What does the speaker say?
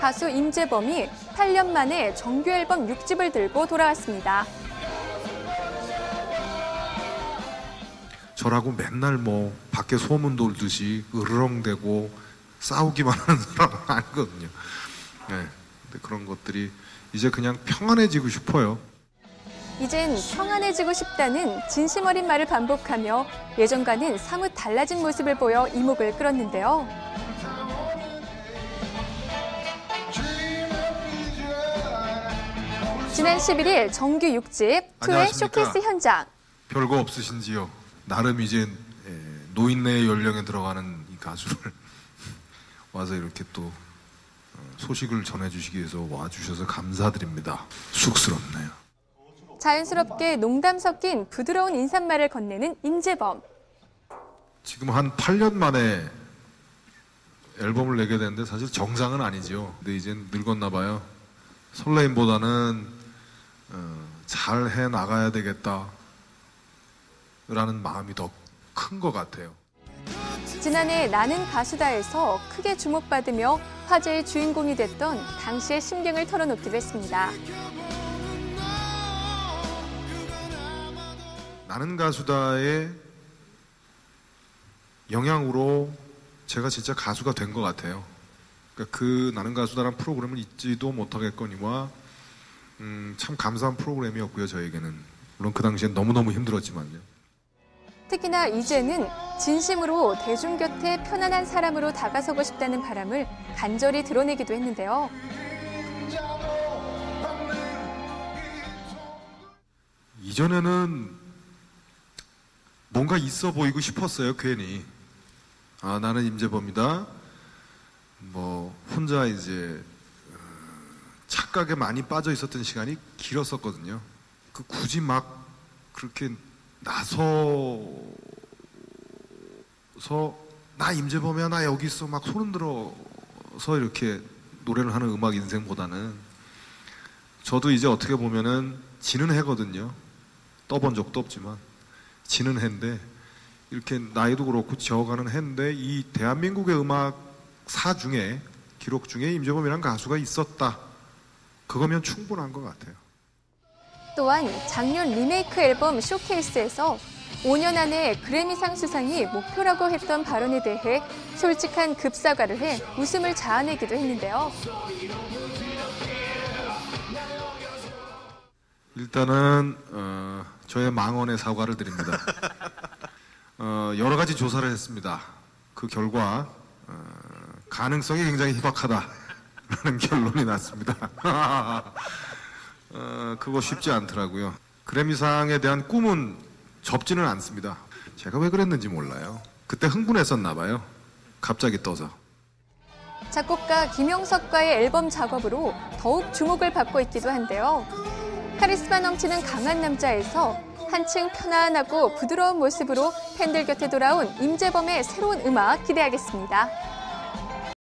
가수 임재범이 8년 만에 정규 앨범 6집을 들고 돌아왔습니다. 저라고 맨날 뭐 밖에 소문 돌듯이 으르렁대고 싸우기만 하는 사람은 아니거든요. 네. 그런 것들이 이제 그냥 평안해지고 싶어요. 이젠 평안해지고 싶다는 진심 어린 말을 반복하며 예전과는 사뭇 달라진 모습을 보여 이목을 끌었는데요. 지난 11일 정규 6집 투의 안녕하십니까. 쇼케이스 현장. 별거 없으신지요? 나름 이제 예, 노인네 연령에 들어가는 이 가수를 와서 이렇게 또 어, 소식을 전해주시기 위해서 와주셔서 감사드립니다. 쑥스럽네요. 자연스럽게 농담 섞인 부드러운 인사말을 건네는 임재범. 지금 한 8년 만에 앨범을 내게 되는데 사실 정상은 아니지요. 근데 이제 늙었나 봐요. 설레임보다는 어, 잘 해 나가야 되겠다. 라는 마음이 더 큰 것 같아요. 지난해 나는 가수다에서 크게 주목받으며 화제의 주인공이 됐던 당시의 심경을 털어놓기도 했습니다. 나는 가수다의 영향으로 제가 진짜 가수가 된 것 같아요. 그러니까 그 나는 가수다란 프로그램을 잊지도 못하겠거니와 음, 참 감사한 프로그램이었고요 저에게는 물론 그 당시엔 너무너무 힘들었지만요. 특히나 이제는 진심으로 대중 곁에 편안한 사람으로 다가서고 싶다는 바람을 간절히 드러내기도 했는데요. 이전에는 뭔가 있어 보이고 싶었어요 괜히 아 나는 임재범이다 뭐 혼자 이제 어, 착각에 많이 빠져 있었던 시간이 길었었거든요 그 굳이 막 그렇게 나서서 나 임재범이야 나 여기 있어 막 소름 들어서 이렇게 노래를 하는 음악 인생보다는 저도 이제 어떻게 보면은 지는 해거든요 떠본 적도 없지만 지는 해인데 이렇게 나이도 그렇고 지어가는 해인데 이 대한민국의 음악사 중에 기록 중에 임재범이라는 가수가 있었다. 그거면 충분한 것 같아요. 또한 작년 리메이크 앨범 쇼케이스에서 5년 안에 그래미상 수상이 목표라고 했던 발언에 대해 솔직한 급사과를 해 웃음을 자아내기도 했는데요. 일단은 어, 저의 망언에 사과를 드립니다. 어, 여러 가지 조사를 했습니다. 그 결과 어, 가능성이 굉장히 희박하다 라는 결론이 났습니다. 어, 그거 쉽지 않더라고요. 그래미상에 대한 꿈은 접지는 않습니다. 제가 왜 그랬는지 몰라요. 그때 흥분했었나 봐요. 갑자기 떠서. 작곡가 김영석과의 앨범 작업으로 더욱 주목을 받고 있기도 한데요. 카리스마 넘치는 강한 남자에서 한층 편안하고 부드러운 모습으로 팬들 곁에 돌아온 임재범의 새로운 음악 기대하겠습니다.